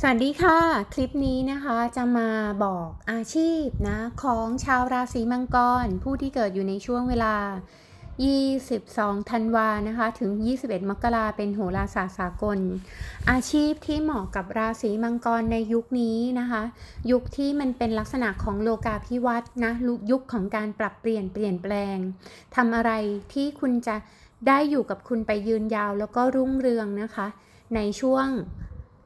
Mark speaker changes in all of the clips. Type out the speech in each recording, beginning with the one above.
Speaker 1: สวัสดีค่ะ คลิปนี้นะคะจะมาบอกอาชีพนะของชาวราศีมังกร ผู้ที่เกิดอยู่ในช่วงเวลา 22 ธันวานะคะ ถึง 21 มกราเป็นโหราศาสตร์สากล อาชีพที่เหมาะกับราศีมังกรในยุคนี้นะคะ ยุคที่มันเป็นลักษณะของโลกาภิวัตน์นะยุคของการปรับเปลี่ยนเปลี่ยนแปลงทำอะไรที่คุณจะได้อยู่กับคุณไปยืนยาวแล้วก็รุ่งเรืองนะคะ ในช่วง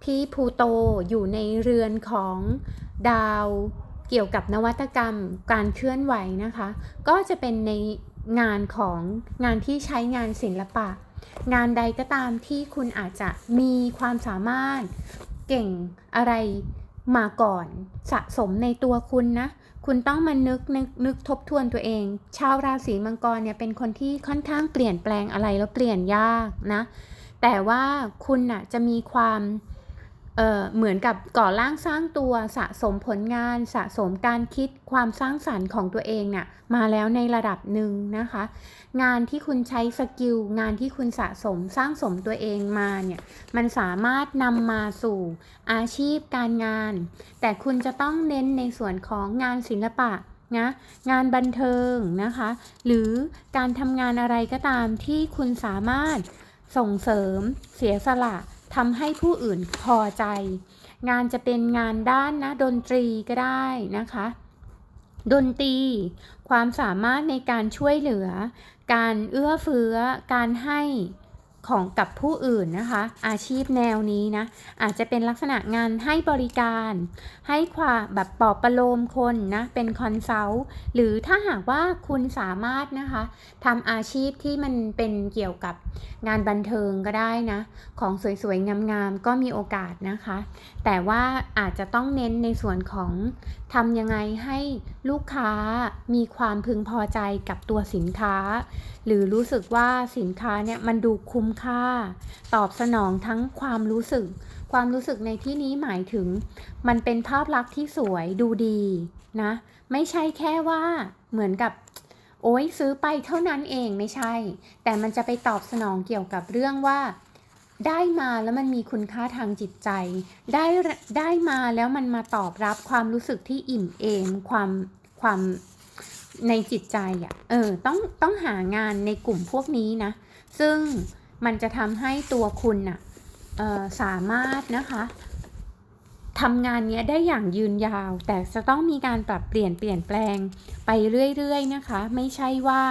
Speaker 1: ที่พูโตอยู่ในเรือนของดาวเกี่ยวกับนวัตกรรมการเคลื่อนไหวนะคะ ก็จะเป็นในงานของงานที่ใช้งานศิลปะ งานใดก็ตามที่คุณอาจจะมีความสามารถเก่งอะไรมาก่อนสะสมในตัวคุณนะ คุณต้องมานึกนึกนึกทบทวนตัวเอง ชาวราศีมังกรเนี่ยเป็นคนที่ค่อนข้างเปลี่ยนแปลงอะไรแล้วเปลี่ยนยากนะ แต่ว่าคุณน่ะจะมีความ เเหมือนกับก่อร่างสร้างตัวสะสมผลงาน สะสมการคิดความสร้างสรรค์ของตัวเองเนี่ยมาแล้วในระดับหนึ่งนะคะ งานที่คุณใช้สกิลงานที่คุณสะสมสร้างสมตัวเองมาเนี่ยมันสามารถนำมาสู่อาชีพการงาน แต่คุณจะต้องเน้นในส่วนของงานศิลปะนะงานบันเทิงนะคะ หรือการทำงานอะไรก็ตามที่คุณสามารถส่งเสริมเสียสละ ทำให้ผู้อื่นพอใจ งานจะเป็นงานด้านนะดนตรีก็ได้นะคะ ดนตรี ความสามารถในการช่วยเหลือ การเอื้อเฟื้อ การให้ ของกับผู้อื่นนะคะ อาชีพแนวนี้นะ อาจจะเป็นลักษณะงานให้บริการ ให้ความแบบปลอบประโลมคนนะ เป็นคอนซัลท์หรือถ้าหากว่าคุณสามารถนะคะทำอาชีพที่มันเป็นเกี่ยวกับงานบันเทิงก็ได้นะ ของสวยๆ งามๆ ก็มีโอกาสนะคะ แต่ว่าอาจจะต้องเน้นในส่วนของทำยังไงให้ลูกค้ามีความพึงพอใจกับตัวสินค้า หรือรู้สึกว่าสินค้าเนี่ยมันดูคุ้มค่า ตอบสนองทั้งความรู้สึก ความรู้สึกในที่นี้หมายถึง มันเป็นภาพลักษณ์ที่สวยดูดีนะ ไม่ใช่แค่ว่าเหมือนกับโอ้ยซื้อไปเท่านั้นเองไม่ใช่ แต่มันจะไปตอบสนองเกี่ยวกับเรื่องว่า ได้มาแล้วมันมีคุณค่าทางจิตใจ ได้ได้มาแล้วมันมาตอบรับความรู้สึกที่อิ่มเอมความความในจิตใจอะ่ะ เออ ต้องต้องหางานในกลุ่มพวกนี้นะ ซึ่ง มันจะทำให้ตัวคุณน่ะสามารถนะคะทำงานนี้ได้อย่างยืนยาว แต่จะต้องมีการปรับเปลี่ยนเปลี่ยนแปลงไปเรื่อยๆนะคะ ไม่ใช่ว่า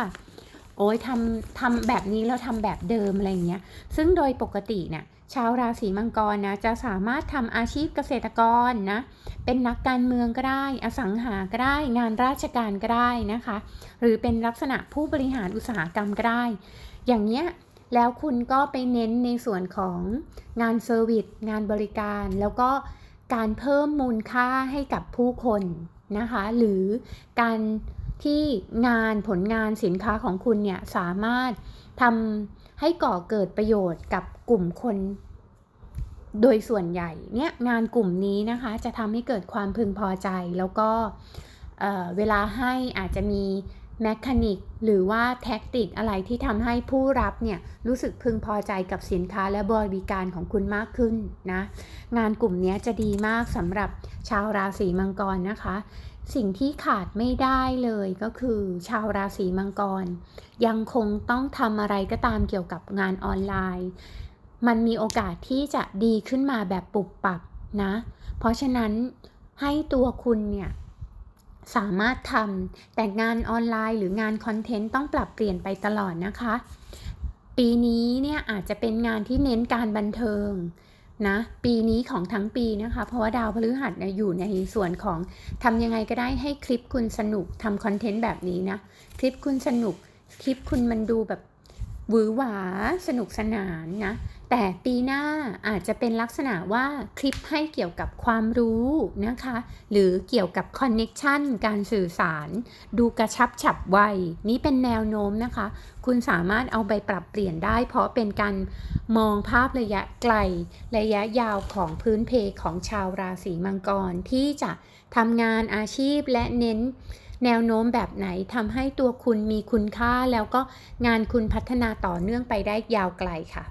Speaker 1: โอ้ยทำทำแบบนี้แล้วทำแบบเดิมอะไรเงี้ย ซึ่งโดยปกติเนี่ยชาวราศีมังกรนะจะสามารถทำอาชีพเกษตรกรนะเป็นนักการเมืองก็ได้ อสังหาก็ได้ งานราชการก็ได้นะคะ หรือเป็นลักษณะผู้บริหารอุตสาหกรรมก็ได้ อย่างเนี้ย แล้วคุณก็ไปเน้นในส่วนของงานเซอร์วิสงานบริการ แล้วก็การเพิ่มมูลค่าให้กับผู้คนนะคะ หรือการที่งานผลงานสินค้าของคุณเนี่ยสามารถทำให้ก่อเกิดประโยชน์กับกลุ่มคน โดยส่วนใหญ่เนี่ยงานกลุ่มนี้นะคะจะทำให้เกิดความพึงพอใจแล้วก็เเวลาให้อาจจะมี แมคานิกหรือว่าแท็กติกอะไรที่ทำให้ผู้รับเนี่ยรู้สึกพึงพอใจกับสินค้าและบริการของคุณมากขึ้นนะงานกลุ่มนี้จะดีมากสำหรับชาวราศีมังกรนะคะ สิ่งที่ขาดไม่ได้เลยก็คือชาวราศีมังกร ยังคงต้องทำอะไรก็ตามเกี่ยวกับงานออนไลน์ มันมีโอกาสที่จะดีขึ้นมาแบบปุบปับนะ เพราะฉะนั้นให้ตัวคุณเนี่ย สามารถทำแต่งานออนไลน์หรืองานคอนเทนต์ต้องปรับเปลี่ยนไปตลอดนะคะ ปีนี้เนี่ยอาจจะเป็นงานที่เน้นการบันเทิงนะปีนี้ของทั้งปีนะคะ เพราะว่าดาวพฤหัสเนี่ยอยู่ในส่วนของทำยังไงก็ได้ให้คลิปคุณสนุกทำคอนเทนต์แบบนี้นะ คลิปคุณสนุก คลิปคุณมันดูแบบหวือหวาสนุกสนานนะ แต่ปีหน้าอาจจะเป็นลักษณะว่าคลิปให้เกี่ยวกับความรู้นะคะ หรือเกี่ยวกับคอนเน็ชันการสื่อสาร ดูกระชับฉับไว นี่เป็นแนวโน้มนะคะ คุณสามารถเอาไปปรับเปลี่ยนได้ เพราะเป็นการมองภาพระยะไกล ระยะยาวของพื้นเพของชาวราศีมังกร ที่จะทำงานอาชีพและเน้นแนวโน้มแบบไหนทำให้ตัวคุณมีคุณค่า แล้วก็งานคุณพัฒนาต่อเนื่องไปได้ยาวไกลค่ะ